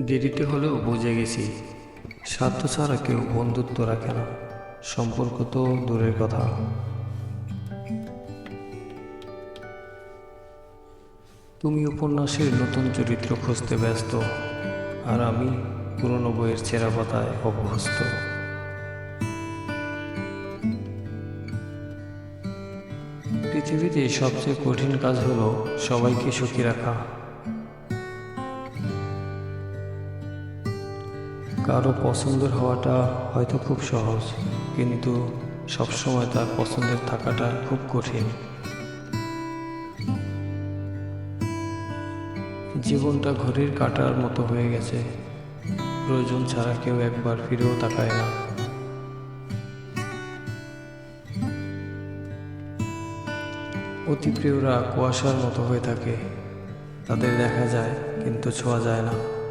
দেরিতে হলেও বুঝে গেছি, স্বার্থ ছাড়া কেউ বন্ধুত্ব রাখে না। সম্পর্ক তো দূরের কথা। তুমি উপন্যাসের নতুন চরিত্র খুঁজতে ব্যস্ত, আর আমি পুরনো বইয়ের ছেঁড়া পাতায় অভ্যস্ত। পৃথিবীতে সবচেয়ে কঠিন কাজ হলো সবাইকে সুখী রাখা। কারও পছন্দের হওয়াটা হয়তো খুব সহজ, কিন্তু সবসময় তার পছন্দের থাকাটা খুব কঠিন। জীবনটা ঘড়ির কাটার মতো হয়ে গেছে। প্রয়োজন ছাড়া কেউ একবার ফিরেও তাকায় না। অতি প্রিয়রা কুয়াশার মতো হয়ে থাকে। তাদের দেখা যায়, কিন্তু ছোঁয়া যায় না।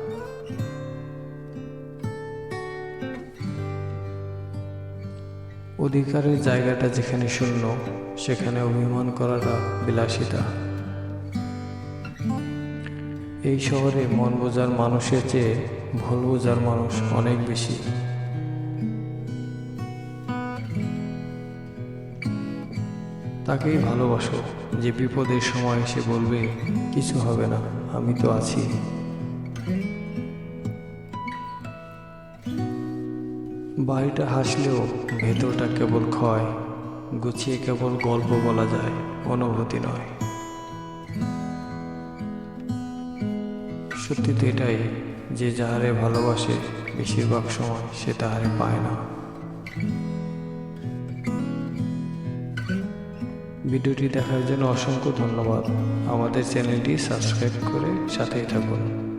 অধিকারের জায়গাটা যেখানে শূন্য, সেখানে অভিমান করাটা বিলাসিতা। এই শহরে মন বোঝার মানুষের চেয়ে ভুল বোঝার মানুষ অনেক বেশি। তাকেই ভালোবাসো, যে বিপদের সময় সে বলবে, কিছু হবে না, আমি তো আছি। বাড়িটা হাসলেও ভেতরটা কেবল ক্ষয়, গুছিয়ে কেবল গল্প বলা যায়, অনুভূতি নয়। সত্যি তো এটাই, যে যাহারে ভালোবাসে, বেশিরভাগ সময় সে তাহারে পায় না। ভিডিওটি দেখার জন্য অসংখ্য ধন্যবাদ। আমাদের চ্যানেলটি সাবস্ক্রাইব করে সাথেই থাকুন।